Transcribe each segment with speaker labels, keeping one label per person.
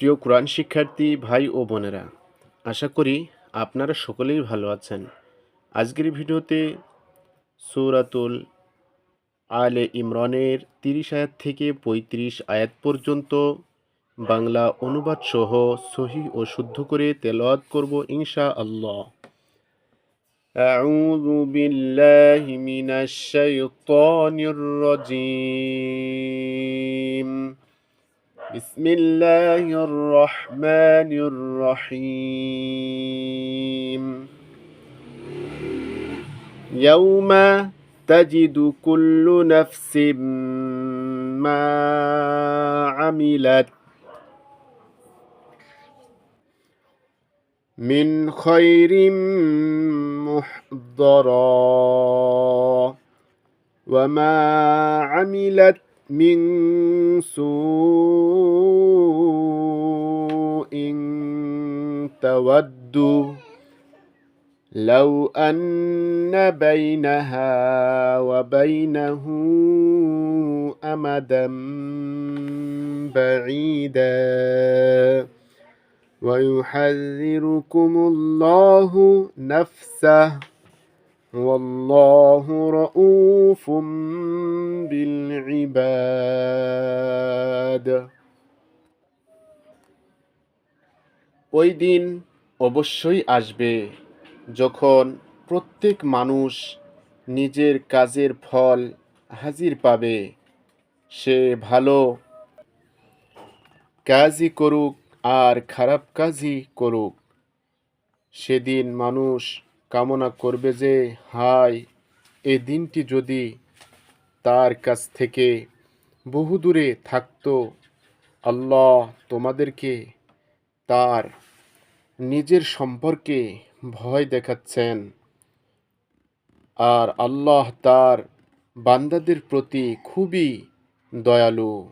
Speaker 1: প্রিয় কোরআন শিক্ষার্থী ভাই ও বোনেরা আশা করি আপনারা সকলেই ভালো আছেন আজকের ভিডিওতে সূরাতুল আলে ইমরানের তিরিশ আয়াত থেকে পঁয়ত্রিশ আয়াত পর্যন্ত বাংলা অনুবাদ সহ সহি ও শুদ্ধ করে তেলাওয়াত করব ইনশা আল্লাহ أعوذ بالله من الشيطان الرجيم بسم الله الرحمن الرحيم. يوم تجد كل نفس ما عملت من خير محضرا وما عملت من سوء تود لو أن بينها وبينه أمدا بعيدا. ويحذركم الله نفسه والله رؤوف بالعباد ওই দিন অবশ্যই আসবে যখন প্রত্যেক মানুষ নিজের কাজের ফল হাজির পাবে সে ভালো কাজই করুক আর খারাপ কাজই করুক সেদিন মানুষ কামনা করবে যে, হায়, এ দিনটি যদি তার কাছ থেকে বহু দূরে থাকত, আল্লাহ তোমাদেরকে তার নিজের সম্পর্কে ভয় দেখাচ্ছেন। আর আল্লাহ তার বান্দাদের প্রতি খুবই দয়ালু।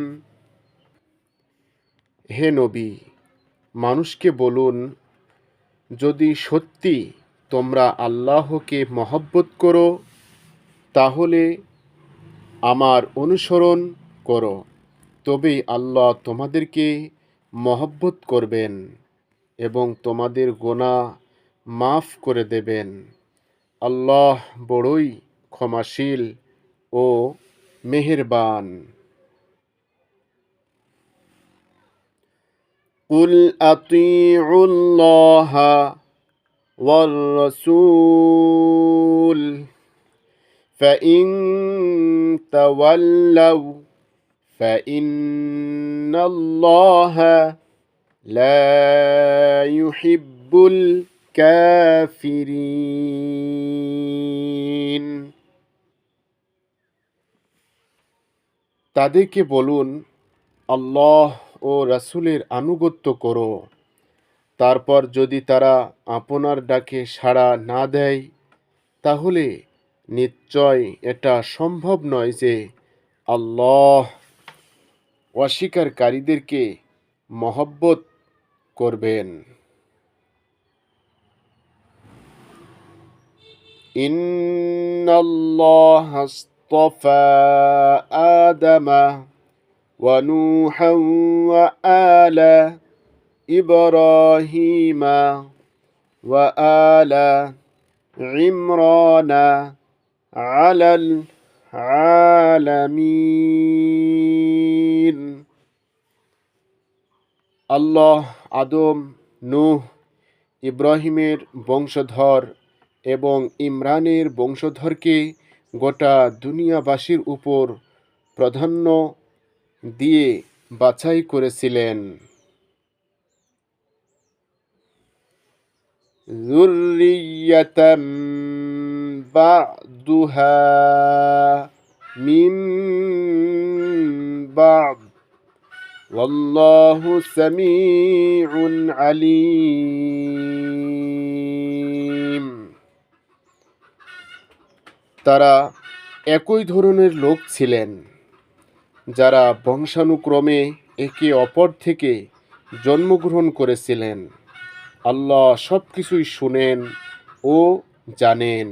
Speaker 1: হে নবী, মানুষকে বলুন, যদি সত্যি তোমরা আল্লাহকে মহব্বত করো, তাহলে আমার অনুসরণ করো। তবেই আল্লাহ তোমাদেরকে মহব্বত করবেন এবং তোমাদের গোনা মাফ করে দেবেন। আল্লাহ বড়ই ক্ষমাশীল ও মেহেরবান। قل اطيعوا الله والرسول فان تولوا فان الله لا يحب الكافرين তাদেরকে বলুন আল্লাহ ও রাসূলের আনুগত্য করো তারপর যদি তারা আপনার ডাকে সাড়া না দেয় তাহলে নিশ্চয় এটা সম্ভব নয় যে আল্লাহ অস্বীকারীদেরকে মহব্বত করবেন إن الله اصطفى آدم ونوحا وآل إبراهيم وآل عمران على العالمين আল্লাহ আদম নূহ ইব্রাহিমের বংশধর এবং ইমরানের বংশধরকে গোটা দুনিয়াবাসীর উপর প্রাধান্য দিয়ে বাছাই করেছিলেন যুররিয়াতাম বা'দুহা মিন بعض والله سميع عليم তারা একই ধরনের লোক ছিলেন যারা বংশানুক্রমে একে অপর থেকে জন্মগ্রহণ করেছিলেন। আল্লাহ সব কিছুই শুনেন ও জানেন।